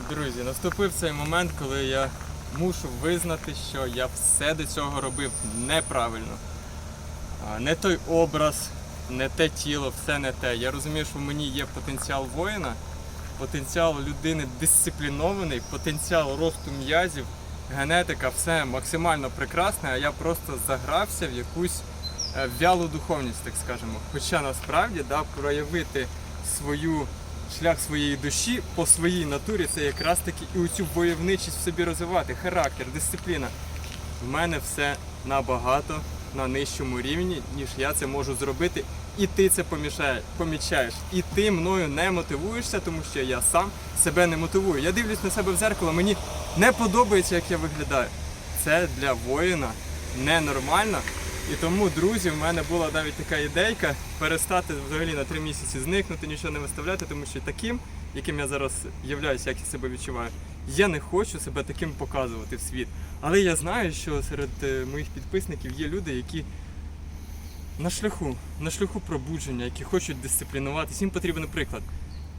Друзі, наступив цей момент, коли я мушу визнати, що я все до цього робив неправильно. Не той образ, не те тіло, все не те. Я розумію, що в мені є потенціал воїна, потенціал людини дисциплінований, потенціал росту м'язів, генетика, все максимально прекрасне, а я просто загрався в якусь е, вялу духовність, так скажемо. Хоча насправді да, проявити свою шлях своєї душі по своїй натурі це якраз таки і оцю войовничість в собі розвивати, характер, дисципліна. В мене все набагато на нижчому рівні, ніж я це можу зробити. І ти це помічаєш. І ти мною не мотивуєшся, тому що я сам себе не мотивую. Я дивлюсь на себе в зеркало, мені не подобається, як я виглядаю. Це для воїна ненормально. І тому, друзі, в мене була навіть така ідейка перестати взагалі на три місяці зникнути, нічого не виставляти, тому що таким, яким я зараз являюся, як я себе відчуваю, я не хочу себе таким показувати в світ. Але я знаю, що серед е, моїх підписників є люди, які на шляху, на шляху пробудження, які хочуть дисциплінуватись. Їм потрібен приклад.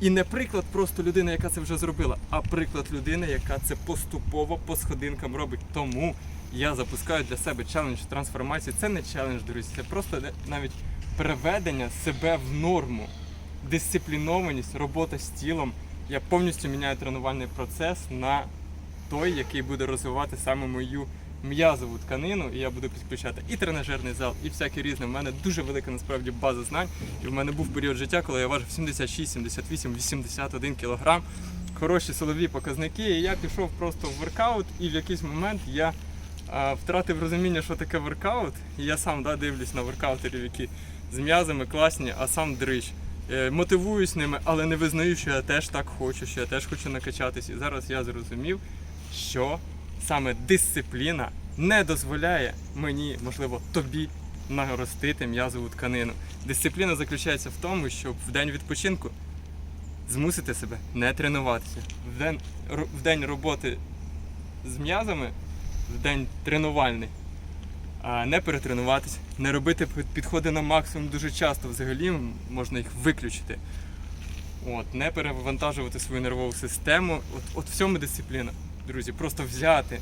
І не приклад просто людини, яка це вже зробила, а приклад людини, яка це поступово по сходинкам робить. Тому я запускаю для себе челендж трансформації. Це не челендж, друзі, це просто навіть приведення себе в норму, дисциплінованість, робота з тілом. Я повністю міняю тренувальний процес на той, який буде розвивати саме мою м'язову тканину, і я буду підключати і тренажерний зал, і всяке різне. У мене дуже велика насправді база знань. І в мене був період життя, коли я важив 76, 78, 81 кілограм. Хороші силові показники. І я пішов просто в воркаут, і в якийсь момент я втратив розуміння, що таке воркаут. І я сам да, дивлюсь на воркаутерів, які з м'язами класні, а сам дрищ. Е, Мотивуюсь ними, але не визнаю, що я теж так хочу, що я теж хочу накачатись. І зараз я зрозумів, що саме дисципліна не дозволяє мені, можливо, тобі наростити м'язову тканину. Дисципліна заключається в тому, щоб в день відпочинку змусити себе не тренуватися. В день, в день роботи з м'язами, в день тренувальний, не перетренуватись, не робити підходи на максимум дуже часто. Взагалі можна їх виключити. От, не перевантажувати свою нервову систему. От, от в цьому дисципліна, друзі, просто взяти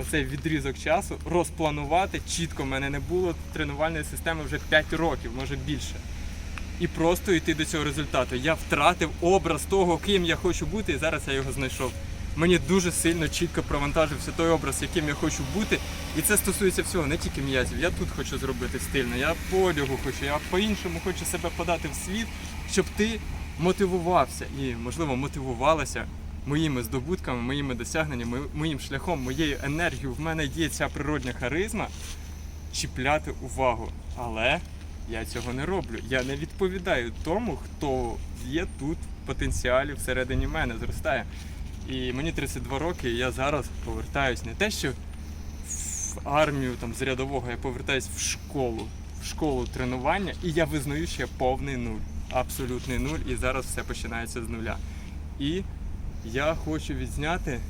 оцей відрізок часу, розпланувати. Чітко в мене не було тренувальної системи вже 5 років, може більше. І просто йти до цього результату. Я втратив образ того, ким я хочу бути, і зараз я його знайшов. Мені дуже сильно чітко провантажився той образ, яким я хочу бути. І це стосується всього, не тільки м'язів. Я тут хочу зробити стильно, я по одягу хочу, я по-іншому хочу себе подати в світ, щоб ти мотивувався і, можливо, мотивувалася моїми здобутками, моїми досягненнями, моїм шляхом, моєю енергією. В мене є ця природня харизма чіпляти увагу. Але я цього не роблю. Я не відповідаю тому, хто є тут в потенціалі всередині мене, зростає. І мені 32 роки, і я зараз повертаюсь не те, що в армію там з рядового, я повертаюсь в школу, в школу тренування, і я визнаю, що я повний нуль, абсолютний нуль, і зараз все починається з нуля. І я хочу відзняти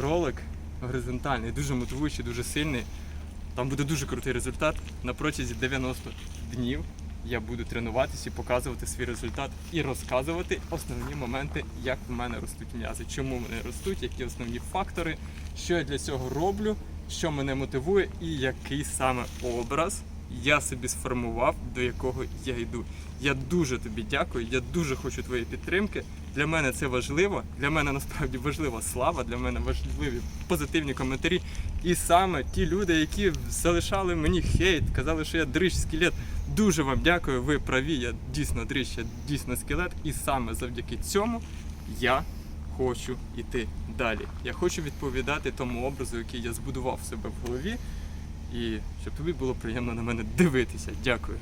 ролик горизонтальний, дуже мотивуючий, дуже сильний. Там буде дуже крутий результат. На протязі 90 днів я буду тренуватися і показувати свій результат і розказувати основні моменти, як в мене ростуть м'язи, чому вони ростуть, які основні фактори, що я для цього роблю, що мене мотивує і який саме образ я собі сформував, до якого я йду. Я дуже тобі дякую, я дуже хочу твоєї підтримки. Для мене це важливо. Для мене насправді важлива слава, для мене важливі позитивні коментарі. І саме ті люди, які залишали мені хейт, казали, що я дрищ скелет. Дуже вам дякую. Ви праві. Я дійсно дрищ, я дійсно скелет. І саме завдяки цьому я хочу йти далі. Я хочу відповідати тому образу, який я збудував в себе в голові. І щоб тобі було приємно на мене дивитися. Дякую.